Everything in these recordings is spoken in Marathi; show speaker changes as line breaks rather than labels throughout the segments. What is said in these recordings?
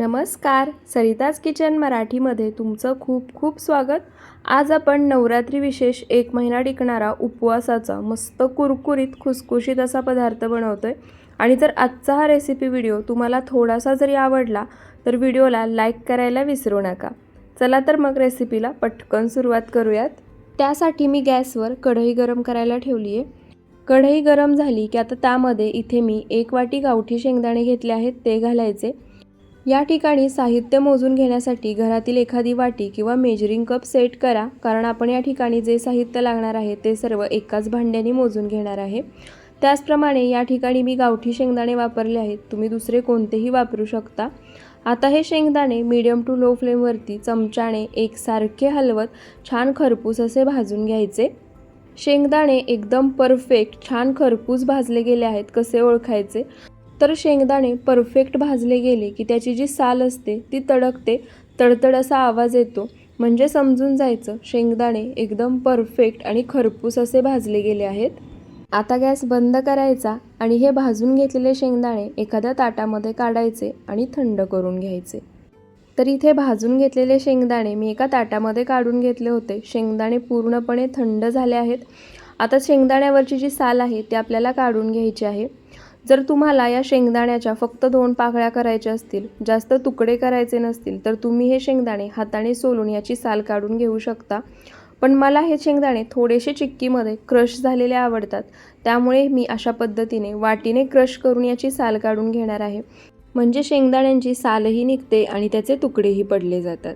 नमस्कार सरिताज किचन मराठीमध्ये तुमचं खूप खूप स्वागत. आज आपण नवरात्री विशेष एक महिना टिकणारा उपवासाचा मस्त कुरकुरीत खुसखुशीत असा पदार्थ बनवतो आहे आणि जर आजचा हा रेसिपी व्हिडिओ तुम्हाला थोडासा जरी आवडला तर व्हिडिओला लाईक करायला विसरू नका. चला तर मग रेसिपीला पटकन सुरुवात करूयात. त्यासाठी मी गॅसवर कढई गरम करायला ठेवली आहे कढई गरम झाली की आता त्यामध्ये इथे मी एक वाटी गावठी शेंगदाणे घेतले आहेत ते घालायचे. या ठिकाणी साहित्य मोजून घेण्यासाठी घरातील एखादी वाटी किंवा मेजरिंग कप सेट करा कारण आपण या ठिकाणी जे साहित्य लागणार आहे ते सर्व एकाच भांड्याने मोजून घेणार आहे. त्याचप्रमाणे या ठिकाणी मी गावठी शेंगदाणे वापरले आहेत तुम्ही दुसरे कोणतेही वापरू शकता. आता हे शेंगदाणे मीडियम टू लो फ्लेमवरती चमच्याने एकसारखे हलवत छान खरपूस असे भाजून घ्यायचे. शेंगदाणे एकदम परफेक्ट छान खरपूस भाजले गेले आहेत कसे ओळखायचे? तर शेंगदाणे परफेक्ट भाजले गेले की त्याची जी साल असते ती तडकते तडतड असा आवाज येतो. म्हणजे समजून जायचं शेंगदाणे एकदम परफेक्ट आणि खरपूस असे भाजले गेले आहेत. आता गॅस बंद करायचा आणि हे भाजून घेतलेले शेंगदाणे एखाद्या ताटामध्ये काढायचे आणि थंड करून घ्यायचे. तर इथे भाजून घेतलेले शेंगदाणे मी एका ताटामध्ये काढून घेतले होते. शेंगदाणे पूर्णपणे थंड झाले आहेत. आता शेंगदाण्यावरची जी साल आहे ती आपल्याला काढून घ्यायची आहे. जर तुम्हाला या शेंगदाण्याच्या फक्त दोन पाकळ्या करायच्या असतील जास्त तुकडे करायचे नसतील तर तुम्ही हे शेंगदाणे हाताने सोलून याची साल काढून घेऊ शकता. पण मला हे शेंगदाणे थोडेसे चिक्कीमध्ये क्रश झालेले आवडतात त्यामुळे मी अशा पद्धतीने वाटीने क्रश करून याची साल काढून घेणार आहे. म्हणजे शेंगदाण्यांची सालही निघते आणि त्याचे तुकडेही पडले जातात.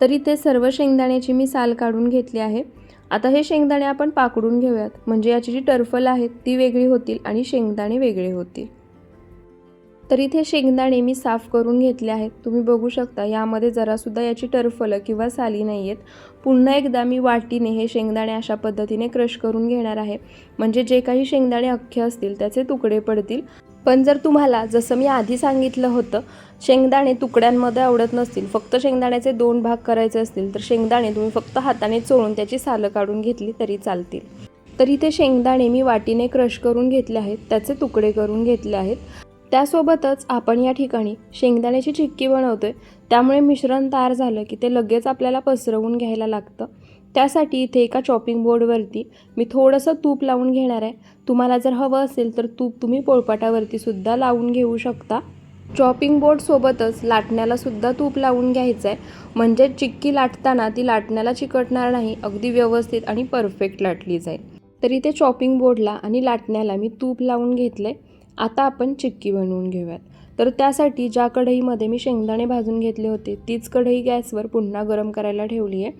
तरी ते सर्व शेंगदाण्याची मी साल काढून घेतली आहे. आता हे शेंगदाणे आपण पाकडून घेऊयात. म्हणजे याची जी टर्फल आहेत ती वेगळी होतील आणि शेंगदाणे वेगळे होतील. तर इथे शेंगदाणे मी साफ करून घेतले आहेत. तुम्ही बघू शकता यामध्ये जरासुद्धा याची टर्फलं किंवा साली नाही आहेत पुन्हा एकदा मी वाटीने हे शेंगदाणे अशा पद्धतीने क्रश करून घेणार आहे. म्हणजे जे काही शेंगदाणे अख्खे असतील त्याचे तुकडे पडतील. पण जर तुम्हाला जसं मी आधी सांगितलं होतं शेंगदाणे तुकड्यांमध्ये आवडत नसतील फक्त शेंगदाण्याचे दोन भाग करायचे असतील तर शेंगदाणे तुम्ही फक्त हाताने चोळून त्याची सालं काढून घेतली तरी चालतील. तर इथे शेंगदाणे मी वाटीने क्रश करून घेतले आहेत त्याचे तुकडे करून घेतले आहेत. त्यासोबतच आपण या ठिकाणी शेंगदाण्याची चिक्की बनवतोय त्यामुळे मिश्रण तयार झालं की ते लगेच आपल्याला पसरवून घ्यायला लागतं. त्यासाठी इथे एका चॉपिंग बोर्डवरती मी थोडंसं तूप लावून घेणार आहे. तुम्हाला जर हवं असेल तर तूप तुम्ही पोळपाटावरती सुद्धा लावून घेऊ शकता. चॉपिंग बोर्डसोबतच लाटण्याला सुद्धा तूप लावून घ्यायचं आहे. म्हणजे चिक्की लाटताना ती लाटण्याला चिकटणार नाही अगदी व्यवस्थित आणि परफेक्ट लाटली जाईल. तर इथे चॉपिंग बोर्डला आणि लाटण्याला मी तूप लावून घेतलं आहे आता आपण चिक्की बनवून घेऊयात. तर त्यासाठी ज्या कढईमध्ये मी शेंगदाणे भाजून घेतले होते तीच कढई गॅसवर पुन्हा गरम करायला ठेवली आहे.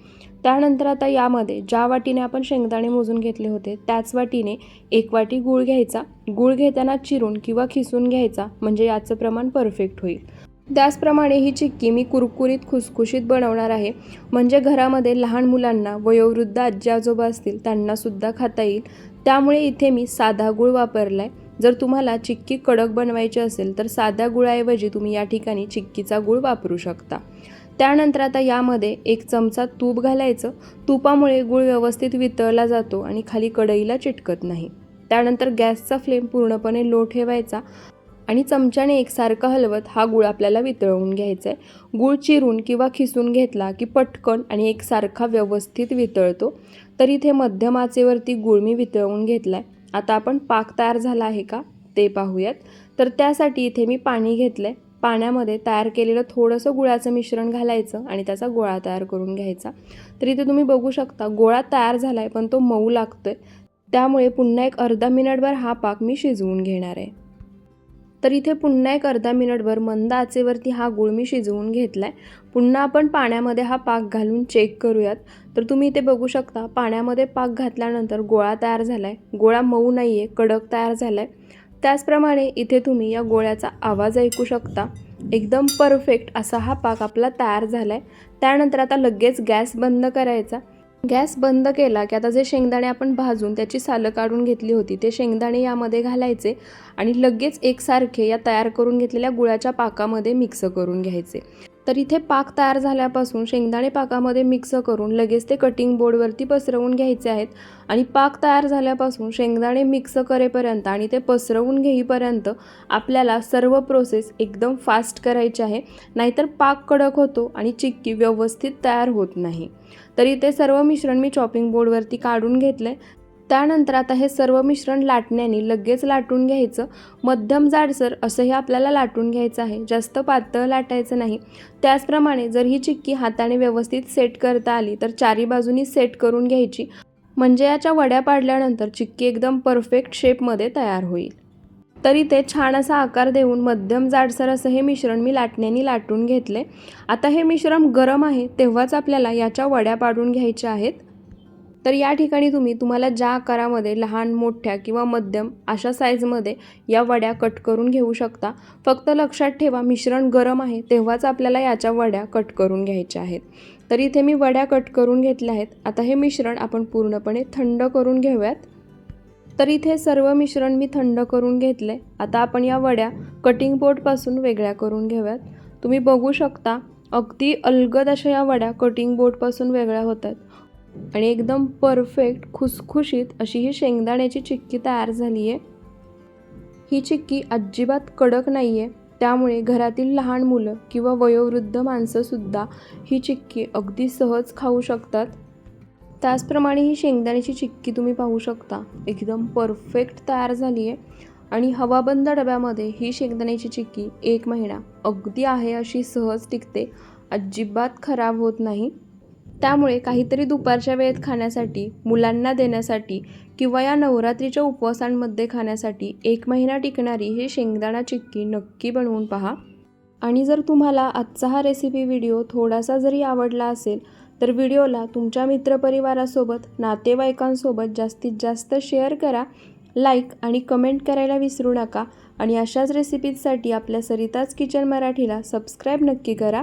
त्यानंतर आता यामध्ये ज्या वाटीने आपण शेंगदाणे मोजून घेतले होते त्याच वाटीने एक वाटी गूळ घ्यायचा. गूळ घेताना चिरून किंवा खिसून घ्यायचा म्हणजे याचं प्रमाण परफेक्ट होईल. त्याचप्रमाणे ही चिक्की मी कुरकुरीत खुसखुशीत बनवणार आहे. म्हणजे घरामध्ये लहान मुलांना वयोवृद्ध आजी आजोबा असतील त्यांनासुद्धा खाता येईल. त्यामुळे इथे मी साधा गूळ वापरला आहे जर तुम्हाला चिक्की कडक बनवायची असेल तर साध्या गुळाऐवजी तुम्ही या ठिकाणी चिक्कीचा गूळ वापरू शकता. त्यानंतर आता यामध्ये एक चमचा तूप घालायचं. तुपामुळे गूळ व्यवस्थित वितळला जातो आणि खाली कढईला चिटकत नाही. त्यानंतर गॅसचा फ्लेम पूर्णपणे लो ठेवायचा आणि चमच्याने एकसारखं हलवत हा गूळ आपल्याला वितळवून घ्यायचा आहे गूळ चिरून किंवा खिसून घेतला की पटकन आणि एकसारखा व्यवस्थित वितळतो. तर इथे मध्यम आचेवरती गूळ मी वितळवून घेतला आहे आता आपण पाक तयार झाला आहे का ते पाहूयात. तर त्यासाठी इथे मी पाणी घेतलं आहे पाण्यामध्ये तयार केलेलं थोडंसं गुळाचं मिश्रण घालायचं आणि त्याचा गोळा तयार करून घ्यायचा. तर इथे तुम्ही बघू शकता गोळा तयार झाला आहे पण तो मऊ लागतोय. त्यामुळे पुन्हा एक अर्धा मिनिटभर हा पाक मी शिजवून घेणार आहे. तर इथे पुन्हा एक अर्धा मिनिटभर मंद आचेवरती हा गुळ मी शिजवून घेतला आहे पुन्हा आपण पाण्यामध्ये हा पाक घालून चेक करूयात. तर तुम्ही इथे बघू शकता पाण्यामध्ये पाक घातल्यानंतर गोळा तयार झाला आहे गोळा मऊ नाही आहे कडक तयार झाला आहे त्याचप्रमाणे इथे तुम्ही या गोळ्याचा आवाज ऐकू शकता. एकदम परफेक्ट असा हा पाक आपला तयार झाला आहे त्यानंतर आता लगेच गॅस बंद करायचा. गॅस बंद केला की आता जे शेंगदाणे आपण भाजून त्याची सालं काढून घेतली होती ते शेंगदाणे यामध्ये घालायचे आणि लगेच एकसारखे या तयार करून घेतलेल्या गुळाच्या पाकामध्ये मिक्स करून घ्यायचे. तर इथे पाक तयार झाल्यापासून शेंगदाणे पाकामध्ये मिक्स करून लगेच ते कटिंग बोर्डवरती पसरवून घ्यायचे आहेत. आणि पाक तयार झाल्यापासून शेंगदाणे मिक्स करेपर्यंत आणि ते पसरवून घेईपर्यंत आपल्याला सर्व प्रोसेस एकदम फास्ट करायची आहे. नाहीतर पाक कडक होतो आणि चिक्की व्यवस्थित तयार होत नाही. तर इथे सर्व मिश्रण मी चॉपिंग बोर्डवरती काढून घेतलं त्यानंतर आता हे सर्व मिश्रण लाटण्याने लगेच लाटून घ्यायचं. मध्यम जाडसर असंही आपल्याला लाटून घ्यायचं आहे. जास्त पातळ लाटायचं नाही. त्याचप्रमाणे जर ही चिक्की हाताने व्यवस्थित सेट करता आली तर चारी बाजूनी सेट करून घ्यायची. म्हणजे याच्या वड्या पाडल्यानंतर चिक्की एकदम परफेक्ट शेपमध्ये तयार होईल. तर इथे छान असा आकार देऊन मध्यम जाडसर असं हे मिश्रण मी लाटण्याने लाटून घेतले. आता हे मिश्रण गरम आहे तेव्हाच आपल्याला याच्या वड्या पाडून घ्यायच्या आहेत. तर या ठिकाणी तुम्ही तुम्हाला ज्या आकारामध्ये लहान मोठ्या किंवा मध्यम अशा साईजमध्ये या वड्या कट करून घेऊ शकता. फक्त लक्षात ठेवा मिश्रण गरम आहे तेव्हाच आपल्याला याच्या वड्या कट करून घ्यायच्या आहेत. तर इथे मी वड्या कट करून घेतल्या आहेत. आता हे मिश्रण आपण पूर्णपणे थंड करून घेऊयात. तर इथे सर्व मिश्रण मी थंड करून घेतले. आता आपण या वड्या कटिंग बोर्डपासून वेगळ्या करून घेऊयात. तुम्ही बघू शकता अगदी अलगद अशा या वड्या कटिंग बोर्डपासून वेगळ्या होतात. आणि एकदम परफेक्ट खुसखुशीत अशी ही शेंगदाण्याची चिक्की तयार झाली आहे ही चिक्की अजिबात कडक नाही आहे त्यामुळे घरातील लहान मुलं किंवा वयोवृद्ध माणसंसुद्धा ही चिक्की अगदी सहज खाऊ शकतात. त्याचप्रमाणे ही शेंगदाण्याची चिक्की तुम्ही पाहू शकता. एकदम परफेक्ट तयार झाली आहे आणि हवाबंद डब्यामध्ये ही शेंगदाण्याची चिक्की एक महिना अगदी आहे अशी सहज टिकते. अजिबात खराब होत नाही. त्यामुळे काहीतरी दुपारच्या वेळेत खाण्यासाठी मुलांना देण्यासाठी किंवा या नवरात्रीच्या उपवासांमध्ये खाण्यासाठी एक महिना टिकणारी ही शेंगदाणा चिक्की नक्की बनवून पहा. आणि जर तुम्हाला आजचा हा रेसिपी व्हिडिओ थोडासा जरी आवडला असेल तर व्हिडिओला तुमच्या मित्रपरिवारासोबत नातेवाईकांसोबत जास्तीत जास्त शेअर करा लाईक आणि कमेंट करायला विसरू नका. आणि अशाच रेसिपीजसाठी आपल्या सरिताज किचन मराठीला सबस्क्राईब नक्की करा.